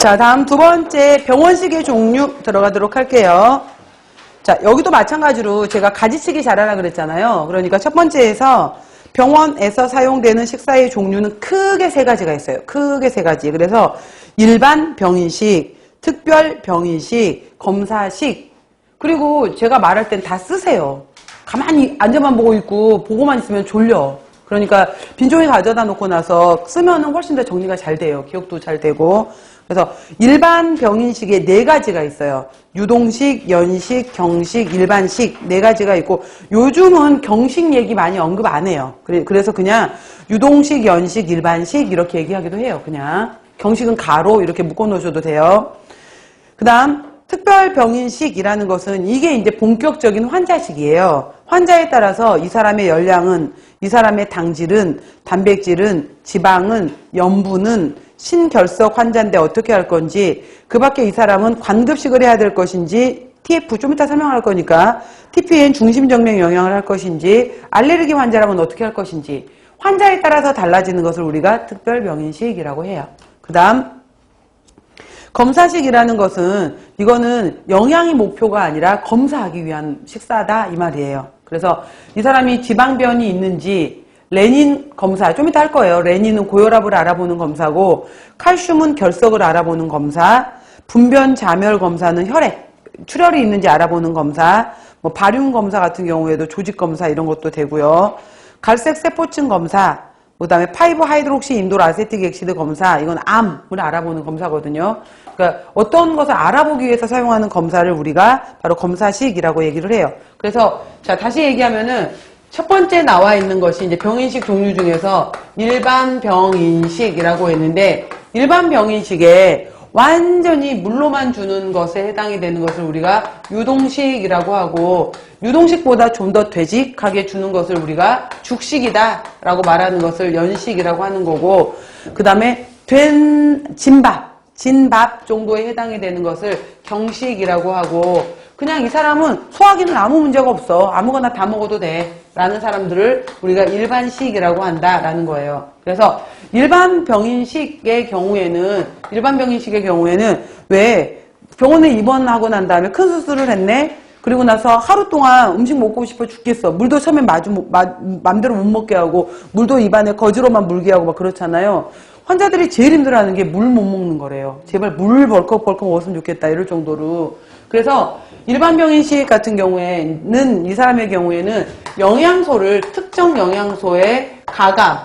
자, 다음 두 번째 병원식의 종류 들어가도록 할게요. 자, 여기도 마찬가지로 제가 가지치기 잘하라 그랬잖아요. 그러니까 첫 번째에서 병원에서 사용되는 식사의 종류는 크게 세 가지가 있어요. 크게 세 가지. 그래서 일반 병인식, 특별 병인식, 검사식. 그리고 제가 말할 땐 다 쓰세요. 가만히 앉아만 보고 있고 보고만 있으면 졸려. 그러니까 빈종이 가져다 놓고 나서 쓰면은 훨씬 더 정리가 잘 돼요. 기억도 잘 되고. 그래서 일반 병인식에 네 가지가 있어요. 유동식, 연식, 경식, 일반식 네 가지가 있고 요즘은 경식 얘기 많이 언급 안 해요. 그래- 그래서 그냥 유동식, 연식, 일반식 이렇게 얘기하기도 해요. 그냥 경식은 가로 이렇게 묶어 놓으셔도 돼요. 그 다음 특별병인식이라는 것은 이게 이제 본격적인 환자식이에요. 환자에 따라서 이 사람의 열량은, 이 사람의 당질은, 단백질은, 지방은, 염분은 신결석 환자인데 어떻게 할 건지, 그 밖에 이 사람은 관급식을 해야 될 것인지, TF 좀 이따 설명할 거니까, TPN 중심정맥 영향을 할 것인지, 알레르기 환자라면 어떻게 할 것인지, 환자에 따라서 달라지는 것을 우리가 특별병인식이라고 해요. 그 다음, 검사식이라는 것은 이거는 영양이 목표가 아니라 검사하기 위한 식사다 이 말이에요. 그래서 이 사람이 지방변이 있는지 레닌 검사 좀 이따 할 거예요. 레닌은 고혈압을 알아보는 검사고 칼슘은 결석을 알아보는 검사, 분변 자멸 검사는 혈액 출혈이 있는지 알아보는 검사, 뭐 발륨 검사 같은 경우에도 조직 검사 이런 것도 되고요. 갈색 세포층 검사, 그 다음에 파이브 하이드록시 인돌 아세틱 엑시드 검사 이건 암을 알아보는 검사거든요. 그러니까 어떤 것을 알아보기 위해서 사용하는 검사를 우리가 바로 검사식이라고 얘기를 해요. 그래서 자 다시 얘기하면은 첫 번째 나와 있는 것이 이제 병인식 종류 중에서 일반 병인식이라고 했는데 일반 병인식에 완전히 물로만 주는 것에 해당이 되는 것을 우리가 유동식이라고 하고 유동식보다 좀 더 되직하게 주는 것을 우리가 죽식이다 라고 말하는 것을 연식이라고 하는 거고 그 다음에 된 진밥 진밥 정도에 해당이 되는 것을 경식이라고 하고 그냥 이 사람은 소화기는 아무 문제가 없어 아무거나 다 먹어도 돼 라는 사람들을 우리가 일반식이라고 한다라는 거예요. 그래서 일반 병인식의 경우에는 일반 병인식의 경우에는 왜 병원에 입원하고 난 다음에 큰 수술을 했네. 그리고 나서 하루 동안 음식 먹고 싶어 죽겠어. 물도 처음에 마주, 마, 맘대로 못 먹게 하고, 물도 입안에 거지로만 물게 하고 막 그렇잖아요. 환자들이 제일 힘들어하는 게 물 못 먹는 거래요. 제발 물 벌컥벌컥 먹었으면 좋겠다. 이럴 정도로. 그래서 일반 병인식 같은 경우에는, 이 사람의 경우에는 영양소를 특정 영양소에 가감,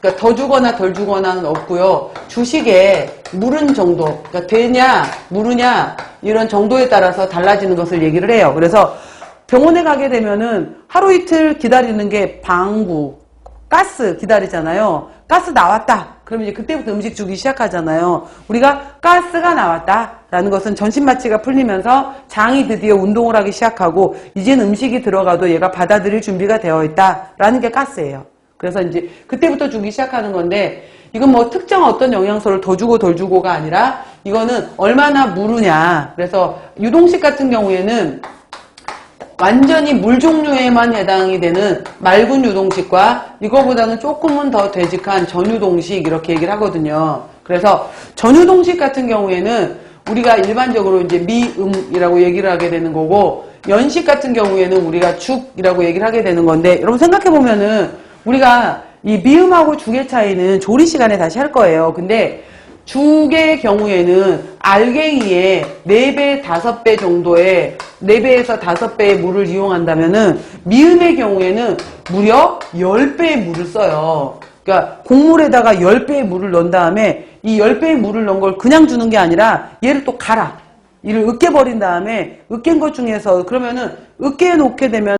그러니까 더 주거나 덜 주거나는 없고요. 주식에 물은 정도, 그러니까 되냐, 무르냐 이런 정도에 따라서 달라지는 것을 얘기를 해요. 그래서 병원에 가게 되면은 하루 이틀 기다리는 게 방구, 가스 기다리잖아요. 가스 나왔다. 그러면 이제 그때부터 음식 주기 시작하잖아요. 우리가 가스가 나왔다라는 것은 전신 마취가 풀리면서 장이 드디어 운동을 하기 시작하고 이제는 음식이 들어가도 얘가 받아들일 준비가 되어 있다라는 게 가스예요. 그래서 이제 그때부터 주기 시작하는 건데 이건 뭐 특정 어떤 영양소를 더 주고 덜 주고가 아니라 이거는 얼마나 무르냐. 그래서 유동식 같은 경우에는 완전히 물 종류에만 해당이 되는 맑은 유동식과 이거보다는 조금은 더 되직한 전유동식 이렇게 얘기를 하거든요. 그래서 전유동식 같은 경우에는 우리가 일반적으로 이제 미음이라고 얘기를 하게 되는 거고 연식 같은 경우에는 우리가 죽이라고 얘기를 하게 되는 건데 여러분 생각해 보면은 우리가 이 미음하고 죽의 차이는 조리 시간에 다시 할 거예요. 근데 죽의 경우에는 알갱이에 4배, 5배 정도의 4배에서 5배의 물을 이용한다면은 미음의 경우에는 무려 10배의 물을 써요. 그러니까 곡물에다가 10배의 물을 넣은 다음에 이 10배의 물을 넣은 걸 그냥 주는 게 아니라 얘를 또 갈아. 이를 으깨버린 다음에 으깬 것 중에서 그러면은 으깨 놓게 되면